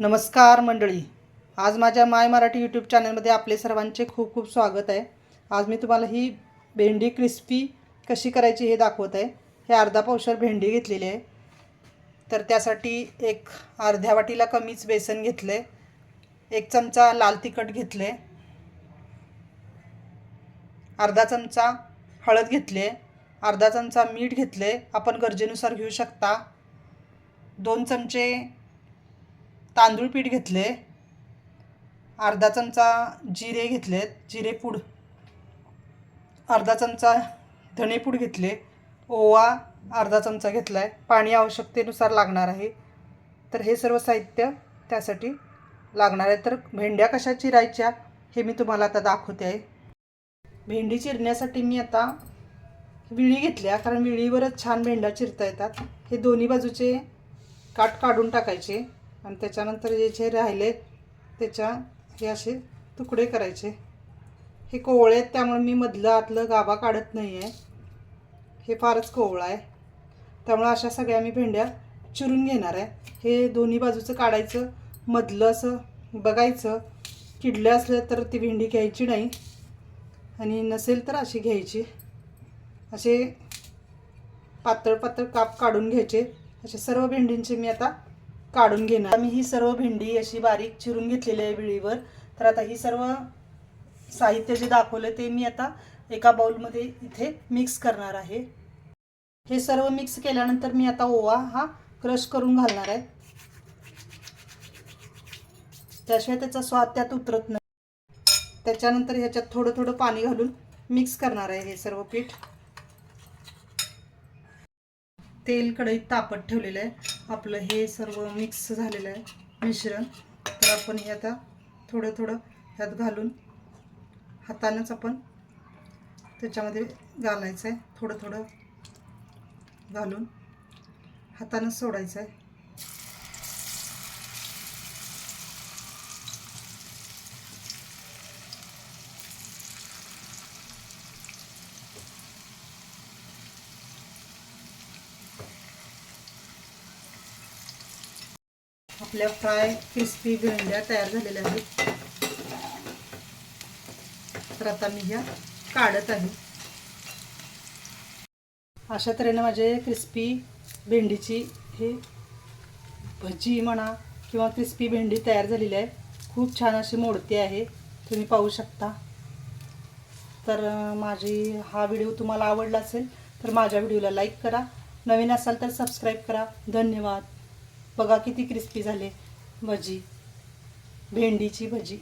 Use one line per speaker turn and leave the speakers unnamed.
नमस्कार मंडळी. आज माझ्या माय मराठी यूट्यूब चॅनलमध्ये आपले सर्वांचे खूप खूप स्वागत आहे. आज मी तुम्हाला ही भेंडी क्रिस्पी कशी करायची हे दाखवत आहे. हे अर्धा पावशर भेंडी घेतलेली आहे. तर त्यासाठी एक अर्ध्या वाटीला कमीच बेसन घेतलं आहे एक चमचा लाल तिखट घेतलं आहे अर्धा चमचा हळद घेतली आहे अर्धा चमचा मीठ घेतलं आहे आपण गरजेनुसार घेऊ शकता. दोन चमचे तांदूळ पीठ घेतले अर्धा चमचा जिरे घेतलेत जिरे पूड अर्धा चमचा धणेपूड घेतले ओवा अर्धा चमचा घेतला आहे पाणी आवश्यकतेनुसार लागणार आहे. तर हे सर्व साहित्य त्यासाठी लागणार आहे. तर भेंड्या कशा चिरायच्या हे मी तुम्हाला आता दाखवते आहे. भेंडी चिरण्यासाठी मी आता विळी घेतल्या कारण विळीवरच छान भेंड्या चिरता येतात. हे दोन्ही बाजूचे काट काढून टाकायचे. आणि त्याच्यानंतर जे जे राहिले त्याच्या हे असे तुकडे करायचे. हे कोवळे आहेत त्यामुळे मी मधलं आतलं गाभा काढत नाही आहे हे फारच कोवळं आहे. त्यामुळे अशा सगळ्या मी भेंड्या चिरून घेणार आहे. हे दोन्ही बाजूचं काढायचं मधलं असं बघायचं. किडलं असलं तर ती भेंडी घ्यायची नाही. आणि नसेल तर अशी घ्यायची. असे पातळ पातळ काप काढून घ्यायचे. असे सर्व भेंडींचे मी आता काढून घेणार. मी ही सर्व भेंडी अशी बारीक चिरून घेतलेली आहे विळीवर. तर आता ही सर्व साहित्य जे दाखवलं ते मी आता एका बाउलमध्ये इथे मिक्स करणार आहे. हे सर्व मिक्स केल्यानंतर मी आता ओवा हा क्रश करून घालणार आहे. त्याशिवाय त्याचा स्वाद त्यात उतरत नाही. त्याच्यानंतर ह्याच्यात थोडं थोडं पाणी घालून मिक्स करणार आहे हे सर्व पीठ. तेल कढईत तापत ठेवलेलं आहे. आपलं हे सर्व मिक्स झालेलं आहे मिश्रण. तर आपण हे आता थोडं थोडं ह्यात घालून हातानंच आपण त्याच्यामध्ये घालायचं आहे. थोडं थोडं घालून हातानंच सोडायचं आहे. आपल्या फ्राय क्रिस्पी भेंड्या तयार झालेल्या आहेत. तर आता मी ह्या काढत आहे. अशा तऱ्हेने माझे क्रिस्पी भेंडीची हे भजी म्हणा किंवा क्रिस्पी भेंडी तयार झालेली आहे. खूप छान अशी मोडती आहे. तुम्ही पाहू शकता. तर माझी हा व्हिडिओ तुम्हाला आवडला असेल तर माझ्या व्हिडिओला लाईक करा. नवीन असाल तर सबस्क्राईब करा. धन्यवाद. बघा किती क्रिस्पी झाले. भजी. भेंडीची भजी.